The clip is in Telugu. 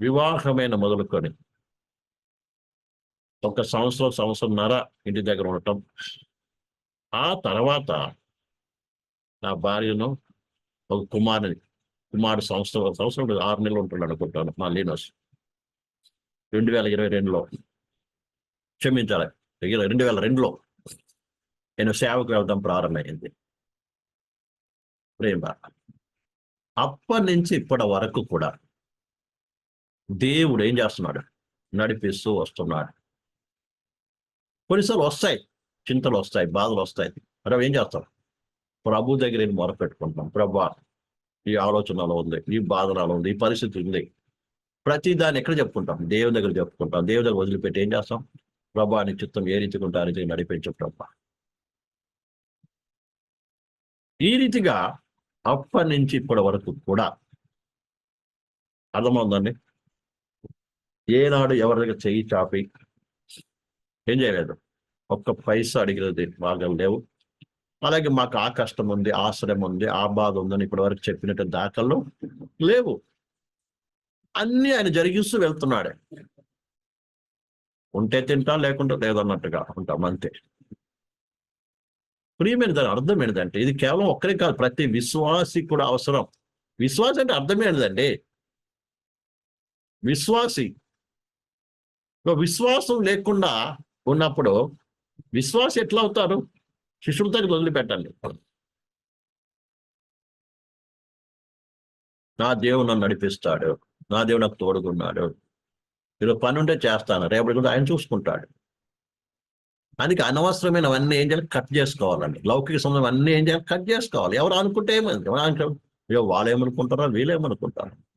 వివాహమైన మొదలుకొని ఒక సంవత్సరం సంవత్సరంన్నర ఇంటి దగ్గర ఉండటం. ఆ తర్వాత నా భార్యను ఒక కుమారుని కుమారు సంవత్సరం సంవత్సరం ఆరు నెలలు ఉంటాడు అనుకుంటాను మా లీనోస్. రెండు వేల ఇరవై రెండులో క్షమించాలి రెండు వేల రెండులో నేను సేవకు వెళ్తాం ప్రారంభమైంది. ప్రేమ. అప్పటి నుంచి ఇప్పటి వరకు కూడా దేవుడు ఏం చేస్తున్నాడు? నడిపిస్తూ వస్తున్నాడు. కొన్నిసార్లు వస్తాయి చింతలు వస్తాయి బాధలు వస్తాయి. మరి ఏం చేస్తాం ప్రభు దగ్గర నేను మొరపెట్టుకుంటాం ప్రభా ఈ ఆలోచనలో ఉంది ఈ బాధనలో ఉంది ఈ పరిస్థితి ఉంది. ప్రతి దాన్ని ఎక్కడ చెప్పుకుంటాం? దేవుని దగ్గర చెప్పుకుంటాం. దేవుని దగ్గర వదిలిపెట్టి ఏం చేస్తాం? ప్రభా నీ చిత్తం ఏ రీతిగా ఉంటే ఆ రీతిగా నడిపించు ప్రభా. ఈ రీతిగా అప్పటి నుంచి ఇప్పటి వరకు కూడా అర్థమవుందండి ఏనాడు ఎవరి దగ్గర చెయ్యి చాపి ఏం చేయలేదు. ఒక్క పైసా అడిగినది బాగా లేవు. అలాగే మాకు ఆ కష్టం ఉంది ఆశ్రయం ఉంది ఆ బాధ ఉందని ఇప్పటి వరకు చెప్పినట్టు దాఖలు లేవు. అన్ని ఆయన జరిగిస్తూ వెళ్తున్నాడే. ఉంటే తింటా లేకుంటే లేదన్నట్టుగా ఉంటాం అంతే. ప్రియమైన దాని అర్థం ఏంటంటే ఇది కేవలం ఒక్కరే కాదు ప్రతి విశ్వాసి కూడా అవసరం. విశ్వాసం అంటే అర్థం ఏంటండి విశ్వాసి విశ్వాసం లేకుండా ఉన్నప్పుడు విశ్వాసం ఎట్లా అవుతారు శిష్యుల దగ్గర వదిలిపెట్టండి. నా దేవుడు నన్ను నడిపిస్తాడు. నా దేవుడు నాకు తోడుకున్నాడు ఈరోజు పని ఉంటే చేస్తాను. రేపటి కూడా ఆయన చూసుకుంటాడు. అందుకే అనవసరమైనవన్నీ ఏం చేయాలి? కట్ చేసుకోవాలండి. లౌకిక సంబంధం అన్నీ ఏం చేయాలి? కట్ చేసుకోవాలి. ఎవరు అనుకుంటే ఏమైంది ఎవరు అనుకుంటారు? వాళ్ళు ఏమనుకుంటారో వీళ్ళు ఏమనుకుంటారు?